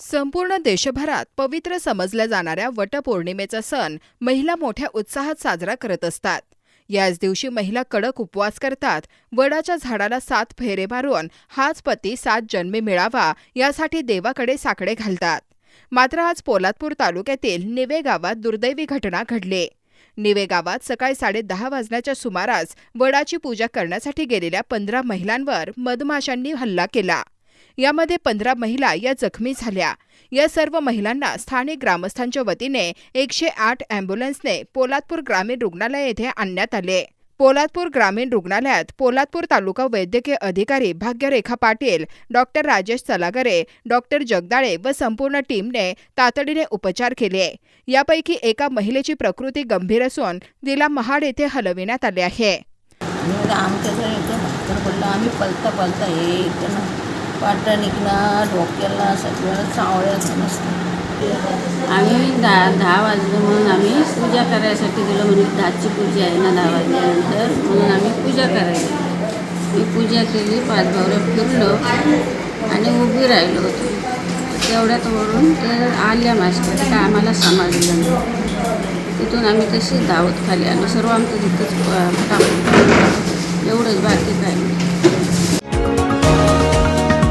संपूर्ण देशभरात पवित्र समजल्या जाणाऱ्या वटपौर्णिमेचा सण महिला मोठ्या उत्साहात साजरा करत असतात. याच दिवशी महिला कडक उपवास करतात. वडाच्या झाडाला सात फेरे मारून हाच पती सात जन्मे मिळावा यासाठी देवाकडे साकडे घालतात. मात्र आज पोलादपूर तालुक्यातील निवे गावात दुर्दैवी घटना घडली. निवे गावात सकाळी साडेदहा वाजण्याच्या सुमारास वडाची पूजा करण्यासाठी गेलेल्या पंधरा महिलांवर मधमाशांनी हल्ला केला. यामध्ये पंधरा महिला या जखमी झाल्या. या सर्व महिलांना स्थानिक ग्रामस्थांच्या वतीने एकशे आठ अँब्युलन्सने पोलादपूर ग्रामीण रुग्णालय येथे आणण्यात आले. पोलादपूर ग्रामीण रुग्णालयात पोलादपूर तालुका वैद्यकीय अधिकारी भाग्यरेखा पाटील डॉक्टर राजेश सलागरे डॉक्टर जगदाळे व संपूर्ण टीमने तातडीने उपचार केले. यापैकी एका महिलेची प्रकृती गंभीर असून तिला महाड येथे हलविण्यात आले आहे. आमच्या आम्ही पलता पलता हे इथं ना डोक्याला चावळ्याच नसतं आम्ही दहा दहा वाजलं म्हणून आम्ही पूजा करायसाठी गेलो म्हणजे दहाची पूजा आहे ना दहा वाजल्यानंतर. म्हणून आम्ही पूजा करायला मी पूजा केली पाच भावऱ्या फिरलो आणि उभी राहिलो होतो. तेवढ्यात वरून ते आल्या मास्टर काय आम्हाला सांभाळलं तिथून आम्ही तशी धावत खाली आलो. सर्व आमचं तिथंच काम एवढंच बाकी काय नाही.